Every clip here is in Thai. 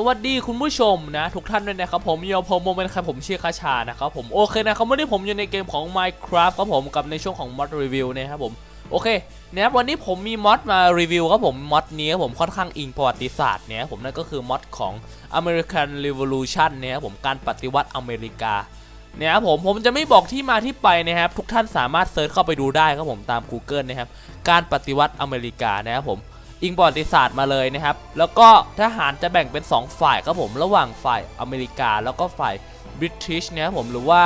สวัสดีคุณผู้ชมนะ ทุกท่านด้วยนะครับผมโยผมโมเป็นใครับผมชื่อคาชานะครับผมโอเคนะครับวันนี้ผมอยู่ในเกมของ Minecraft ครับผมกับในช่วงของ mod review นะครับผมโอเคนะครับวันนี้ผมมีมอดมารีวิวครับผมมอดนี้ครับผมค่อนข้างอิงประวัติศาสตร์เนี่ยครับผมนั่นก็คือมอดของ American Revolution เนี่ยครับผมการปฏิวัติอเมริกาเนี่ยครับผมผมจะไม่บอกที่มาที่ไปนะครับทุกท่านสามารถเซิร์ชเข้าไปดูได้ครับผมตาม Google นะครับการปฏิวัติอเมริกานะครับผม อิงประวัติศาสตร์มาเลยนะครับ แล้วก็ทหารจะแบ่งเป็น 2 ฝ่ายครับผมระหว่างฝ่ายอเมริกา แล้วก็ฝ่ายบริติชนะครับผมหรือว่า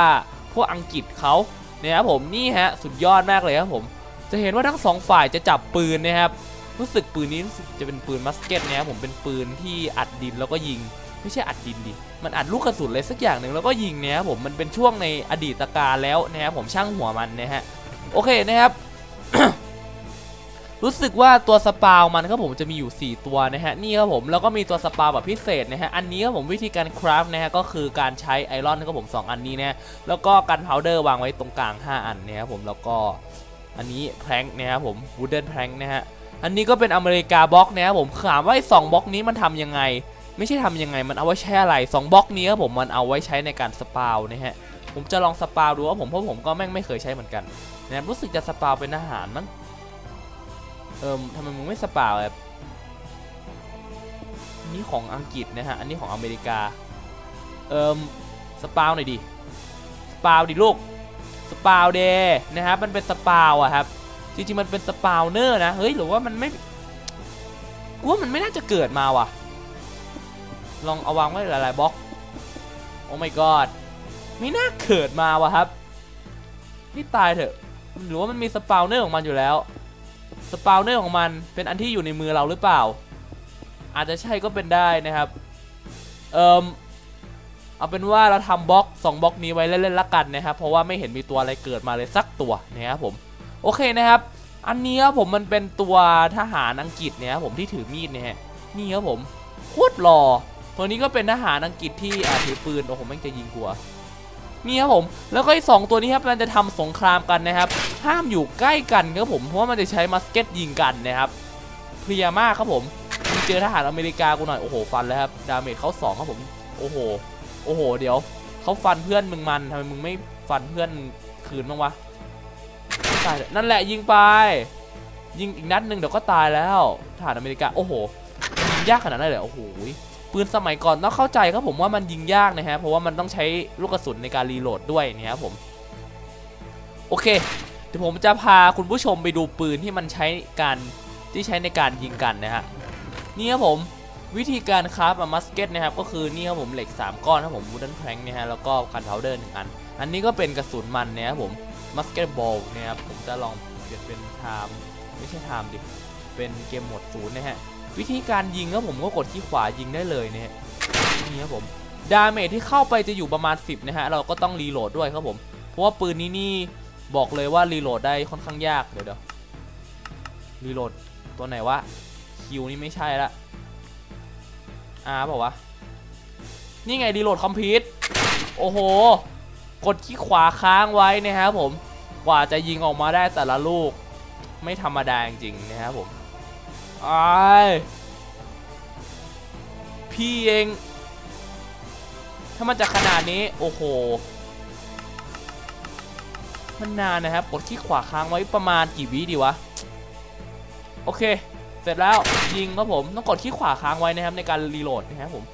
พวกอังกฤษเขาเนี่ยครับผมนี่ฮะสุดยอดมากเลยครับผม จะเห็นว่าทั้งสองฝ่ายจะจับปืนนะครับรู้สึกปืนนี้จะเป็นปืนมัสเก็ตนะครับผมเป็นปืนที่อัดดินแล้วก็ยิง ไม่ใช่อัดดินดิมันอัดลูกกระสุนอะไรสักอย่างหนึ่งแล้วก็ยิงเนะครับผมมันเป็นช่วงในอดีตการแล้วนะครับผมช่างหัวมันนะฮะโอเคนะครับ รู้สึกว่าตัวสปาวมันครับผมจะมีอยู่ 4 ตัวนะฮะนี่ครับผมแล้วก็มีตัวสปาวแบบพิเศษนะฮะอันนี้ครับผมวิธีการคราฟนะฮะก็คือการใช้ไอรอนครับผม 2 อันนี้นะแล้วก็กันพาวเดอร์วางไว้ตรงกลาง 5 อันนะครับผมแล้วก็อันนี้แพลงนะครับผมวูดเดนแพลงนะฮะอันนี้ก็เป็นอเมริกาบล็อกนะครับผมถามว่าไอ้สองบล็อกนี้มันทำยังไง ไม่ใช่ทำยังไง มันเอาไว้ใช้อะไร2บล็อกนี้ครับผมมันเอาไว้ใช้ในการสปาวนะฮะผมจะลองสปาวดูว่าผมเพราะผมก็แม่งไม่เคยใช้เหมือนกันนะครับรู้สึกจะสปาวเป็นอาหารมั้ง เอิมทำไมมึงไม่สปาแบบอันนี้ของอังกฤษนะฮะ อันนี้ของอเมริกา เอิมสปาวหน่อยดิ สปาวดิลูก สปาวเดนะครับ มันเป็นสปาวอะครับ จริงๆ มันเป็นสปาวเนอร์นะ เฮ้ย หรือว่ามันไม่กูว่ามันไม่น่าจะเกิดมาว่ะ ลองเอาวางไว้หลายๆบล็อก โอ้ my god ไม่น่าเกิดมาว่ะครับ นี่ตายเถอะ หรือว่ามันมีสปาวเนอร์ของมันอยู่แล้ว สปาวเนอร์ของมันเป็นอันที่อยู่ในมือเราหรือเปล่า อาจจะใช่ก็เป็นได้นะครับ เอิมเอาเป็นว่าเราทำบล็อก2บล็อกนี้ไว้เล่นๆละกันนะครับ เพราะว่าไม่เห็นมีตัวอะไรเกิดมาเลยสักตัวนะครับผมโอเคนะครับ อันนี้ครับผมมันเป็นตัวทหารอังกฤษเนี่ยครับผมที่ถือมีดเนี่ยฮะนี่ครับผมโคตรหล่อตัวนี้ก็เป็นทหารอังกฤษที่อาถือปืนโอ้โหแม่งจะยิงกลัว นี่ครับผมแล้วก็ไอ้สองตัวนี้ครับมันจะทำสงครามกันนะครับ ห้ามอยู่ใกล้กันครับผมเพราะว่ามันจะใช้มัสเก็ตยิงกันนะครับเพลียมากครับผมมีเจอทหารอเมริกากูหน่อยโอ้โหฟันแล้วครับดาเมจเขาสองครับผมโอ้โหโอ้โห เดี๋ยวเขาฟันเพื่อนมึงมันทำไมมึงไม่ฟันเพื่อนคืนบ้างวะตายนั่นแหละยิงไป ยิงอีกนัดหนึ่งเดี๋ยวก็ตายแล้วทหารอเมริกาโอ้โหยิงยากขนาดนั้นเลยโอ้โห ปืนสมัยก่อนต้องเข้าใจครับผมว่ามันยิงยากนะฮะเพราะว่ามันต้องใช้ลูกกระสุนในการรีโหลดด้วยนี่ครับผมโอเคเดี๋ยวผมจะพาคุณผู้ชมไปดูปืนที่มันใช้การที่ใช้ในการยิงกันนะฮะนี่ครับผมวิธีการคราฟมัสเก็ตนะครับก็คือนี่ครับผมเหล็ก 3 ก้อนครับผมวูดเดนแพลงนะฮะแล้วก็คันพาเดอร์หนึ่งอัน อันนี้ก็เป็นกระสุนมันนะครับผมมัสเก็ตบอลนะครับผมจะลองเปลี่ยนเป็นไทม์ไม่ใช่ไทม์ดิเป็นเกมหมดศูนย์นะฮะ วิธีการยิงก็ผมก็กดที่ขวายิงได้เลยนะฮะนี่ครับผมดาเมจที่เข้าไปจะอยู่ประมาณ 10 นะฮะ เราก็ต้องรีโหลดด้วยครับผม เพราะว่าปืนนี้นี่บอกเลยว่ารีโหลดได้ค่อนข้างยาก เดี๋ยวเดี๋ยวรีโหลดตัวไหนวะคิวนี่ไม่ใช่ละอาบอกวะ นี่ไงรีโหลดคอมพิวต์โอ้โห กดที่ขวาค้างไว้นะครับผม กว่าจะยิงออกมาได้แต่ละลูก ไม่ธรรมดาจริงๆนะครับผม ไอพี่เอง ถ้ามันจะขนาดนี้ โอ้โห มันนานนะครับกดที่ขวาค้างไว้ประมาณกี่วิดีวะ โอเค เสร็จแล้วยิงครับผม ต้องกดที่ขวาค้างไว้นะครับในการรีโหลดนะครับผม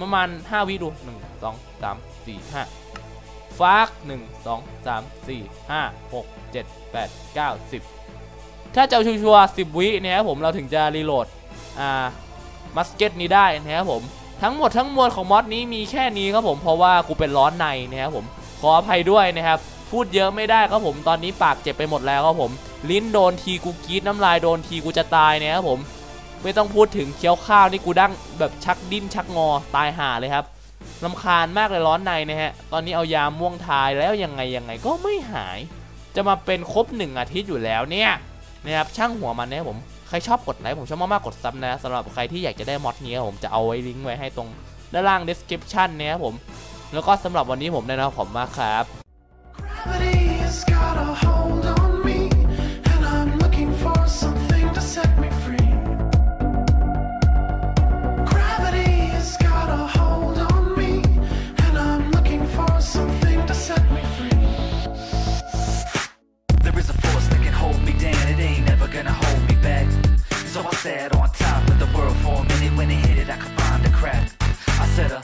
ประมาณ 5 วิดู 1 2 3 4 5ฟาก1 2 3 4 5 6 7 8 9 10 ถ้าจะเอาชัวร์สิบวินะครับผมเราถึงจะรีโหลดอ่ามัสเก็ตนี้ได้นะครับผมทั้งหมดทั้งมวลของมอดนี้มีแค่นี้ครับผมเพราะว่ากูเป็นร้อนในนะครับผมขออภัยด้วยนะครับ พูดเยอะไม่ได้ครับผมตอนนี้ปากเจ็บไปหมดแล้วครับผม ลิ้นโดนทีกูกรีดน้ำลายโดนทีกูจะตายนะครับผม ไม่ต้องพูดถึงเคี้ยวข้าวนี่กูดั้งแบบชักดิ้นชักงอตายห่าเลยครับลำคาญมากเลยร้อนในนะฮะตอนนี้เอายาม่วงทายแล้วยังไงยังไงก็ไม่หาย จะมาเป็นครบหนึ่งอาทิตย์อยู่แล้วเนี่ย นะครับช่างหัวมันนะครับผมใครชอบกดไลค์ผมชอบมากๆกดซับนะสำหรับใครที่อยากจะได้มอดนี้ผมจะเอาไว้ลิงก์ไว้ให้ตรงด้านล่าง description นะครับผมแล้วก็สำหรับวันนี้ผมได้นะครับขอบมากครับ gonna hold me back. So I sat on top of the world for a minute. When it hit it, I could find the crack. I said a